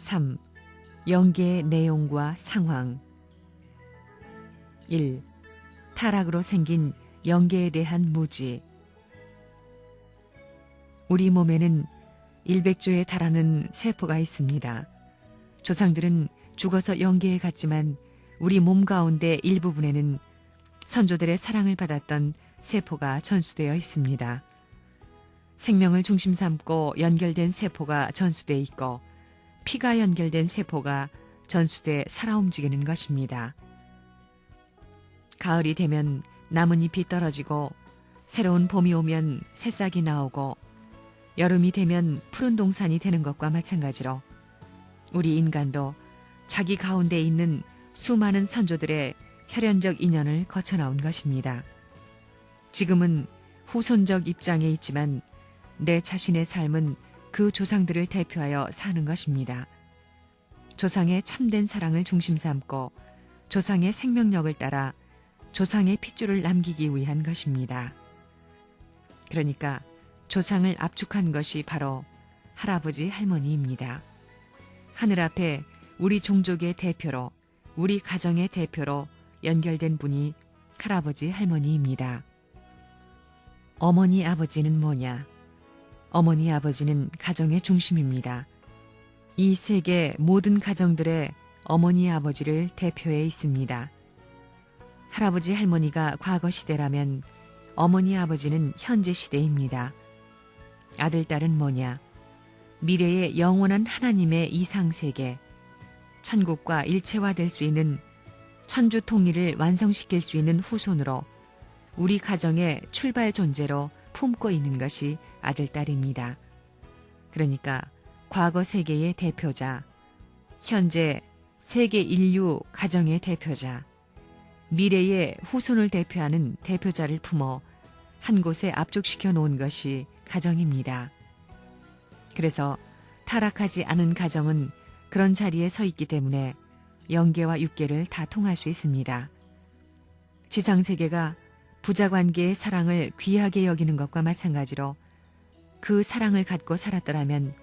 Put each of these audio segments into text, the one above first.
3. 연계의 내용과 상황 1. 타락으로 생긴 연계에 대한 무지 우리 몸에는 100조에 달하는 세포가 있습니다. 조상들은 죽어서 연계에 갔지만 우리 몸 가운데 일부분에는 선조들의 사랑을 받았던 세포가 전수되어 있습니다. 생명을 중심 삼고 연결된 세포가 전수돼 있고 피가 연결된 세포가 전수돼 살아 움직이는 것입니다. 가을이 되면 나뭇잎이 떨어지고 새로운 봄이 오면 새싹이 나오고 여름이 되면 푸른 동산이 되는 것과 마찬가지로 우리 인간도 자기 가운데 있는 수많은 선조들의 혈연적 인연을 거쳐 나온 것입니다. 지금은 후손적 입장에 있지만 내 자신의 삶은 그 조상들을 대표하여 사는 것입니다. 조상의 참된 사랑을 중심 삼고 조상의 생명력을 따라 조상의 핏줄을 남기기 위한 것입니다. 그러니까 조상을 압축한 것이 바로 할아버지 할머니입니다. 하늘 앞에 우리 종족의 대표로 우리 가정의 대표로 연결된 분이 할아버지 할머니입니다. 어머니 아버지는 뭐냐? 어머니 아버지는 가정의 중심입니다. 이 세계 모든 가정들의 어머니 아버지를 대표해 있습니다. 할아버지 할머니가 과거 시대라면 어머니 아버지는 현재 시대입니다. 아들 딸은 뭐냐? 미래의 영원한 하나님의 이상 세계, 천국과 일체화될 수 있는 천주 통일을 완성시킬 수 있는 후손으로 우리 가정의 출발 존재로 품고 있는 것이 아들, 딸입니다. 그러니까 과거 세계의 대표자, 현재 세계 인류 가정의 대표자, 미래의 후손을 대표하는 대표자를 품어 한 곳에 압축시켜 놓은 것이 가정입니다. 그래서 타락하지 않은 가정은 그런 자리에 서 있기 때문에 영계와 육계를 다 통할 수 있습니다. 지상세계가 부자 관계의 사랑을 귀하게 여기는 것과 마찬가지로 그 사랑을 갖고 살았더라면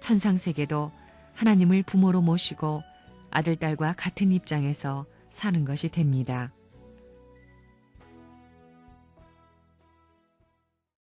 천상세계도 하나님을 부모로 모시고 아들, 딸과 같은 입장에서 사는 것이 됩니다.